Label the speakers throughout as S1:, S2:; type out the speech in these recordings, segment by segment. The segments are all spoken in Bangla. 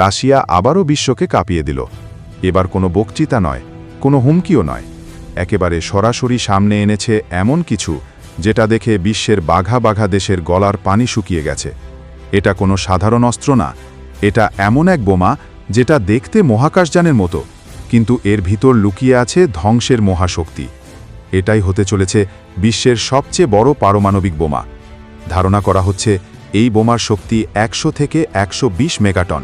S1: রাশিয়া আবারও বিশ্বকে কাঁপিয়ে দিল। এবার কোনো বক্তৃতা নয়, কোনো হুমকিও নয়। একেবারে সরাসরি সামনে এনেছে এমন কিছু যেটা দেখে বিশ্বের বাঘা বাঘা দেশের গলার পানি শুকিয়ে গেছে। এটা কোনো সাধারণ অস্ত্র না, এটা এমন এক বোমা যেটা দেখতে মহাকাশযানের মতো, কিন্তু এর ভিতর লুকিয়ে আছে ধ্বংসের মহাশক্তি। এটাই হতে চলেছে বিশ্বের সবচেয়ে বড় পারমাণবিক বোমা। ধারণা করা হচ্ছে এই বোমার শক্তি একশো থেকে একশো বিশ মেগাটন।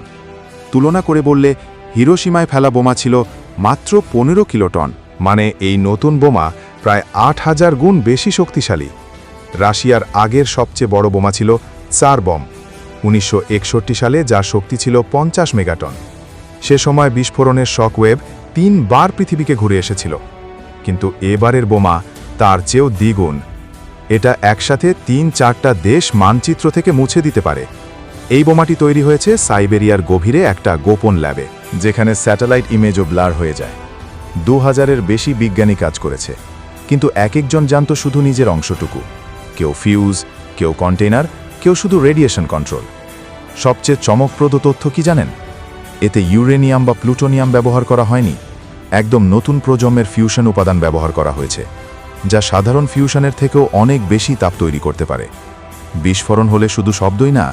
S1: তুলনা করে বললে হিরোসীমায় ফেলা বোমা ছিল মাত্র পনেরো কিলোটন মানে এই নতুন বোমা প্রায় আট হাজার গুণ বেশি শক্তিশালী। রাশিয়ার আগের সবচেয়ে বড় বোমা ছিল চার বম, উনিশশো সালে যার শক্তি ছিল পঞ্চাশ মেগাটন। সে সময় বিস্ফোরণের শকওয়েভ তিনবার পৃথিবীকে ঘুরে এসেছিল। কিন্তু এবারের বোমা তার চেয়েও দ্বিগুণ। এটা একসাথে তিন চারটা দেশ মানচিত্র থেকে মুছে দিতে পারে। এই বোমাটি তৈরি হয়েছে সাইবেরিয়ার গভীরে একটা গোপন ল্যাবে, যেখানে স্যাটেলাইট ইমেজও ব্লার হয়ে যায়। দু হাজারের বেশি বিজ্ঞানী কাজ করেছে, কিন্তু এক একজন জানত শুধু নিজের অংশটুকু। কেউ ফিউজ, কেউ কন্টেইনার, কেউ শুধু রেডিয়েশন কন্ট্রোল। সবচেয়ে চমকপ্রদ তথ্য কি জানেন? এতে ইউরেনিয়াম বা প্লুটোনিয়াম ব্যবহার করা হয়নি, একদম নতুন প্রজন্মের ফিউশন উপাদান ব্যবহার করা হয়েছে, যা সাধারণ ফিউশনের থেকেও অনেক বেশি তাপ তৈরি করতে পারে। বিস্ফোরণ হলে শুধু শব্দই না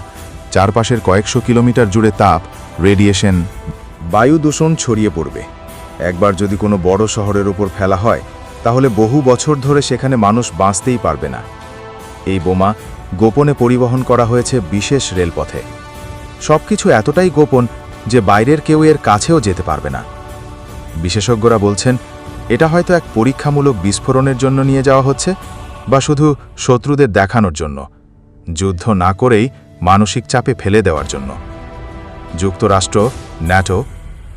S1: চারপাশের কয়েকশো কিলোমিটার জুড়ে তাপ রেডিয়েশন বায়ু দূষণ ছড়িয়ে পড়বে। একবার যদি কোনো বড় শহরের উপর ফেলা হয়, তাহলে বহু বছর ধরে সেখানে মানুষ বাঁচতেই পারবে না। এই বোমা গোপনে পরিবহন করা হয়েছে বিশেষ রেলপথে। সবকিছু এতটাই গোপন যে বাইরের কেউ এর কাছেও যেতে পারবে না। বিশেষজ্ঞরা বলছেন, এটা হয়তো এক পরীক্ষামূলক বিস্ফোরণের জন্য নিয়ে যাওয়া হচ্ছে বা শুধু শত্রুদের দেখানোর জন্য। যুদ্ধ না করেই মানসিক চাপে ফেলে দেওয়ার জন্য। যুক্তরাষ্ট্র, ন্যাটো,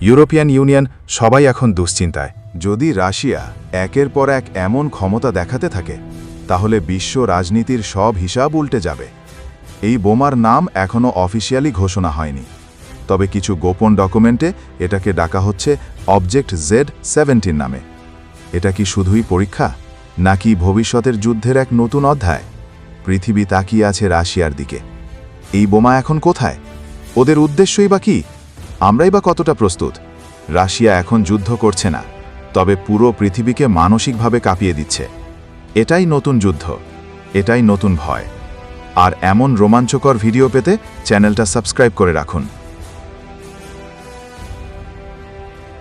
S1: ইউরোপিয়ান ইউনিয়ন সবাই এখন দুশ্চিন্তায়। যদি রাশিয়া একের পর এক এমন ক্ষমতা দেখাতে থাকে, তাহলে বিশ্ব রাজনীতির সব হিসাব উল্টে যাবে। এই বোমার নাম এখনও অফিসিয়ালি ঘোষণা হয়নি। তবে কিছু গোপন ডকুমেন্টে এটাকে ডাকা হচ্ছে অবজেক্ট জেড সেভেন্টিন নামে। এটা কি শুধুই পরীক্ষা, নাকি ভবিষ্যতের যুদ্ধের এক নতুন অধ্যায়? পৃথিবী তাকিয়ে আছে রাশিয়ার দিকে। এই বোমা এখন কোথায়? ওদের উদ্দেশ্যই বা কি? আমরাই বা কতটা প্রস্তুত? রাশিয়া এখন যুদ্ধ করছে না, তবে পুরো পৃথিবীকে মানসিকভাবে কাঁপিয়ে দিচ্ছে। এটাই নতুন যুদ্ধ, এটাই নতুন ভয়। আর এমন রোমাঞ্চকর ভিডিও পেতে চ্যানেলটা সাবস্ক্রাইব করে রাখুন।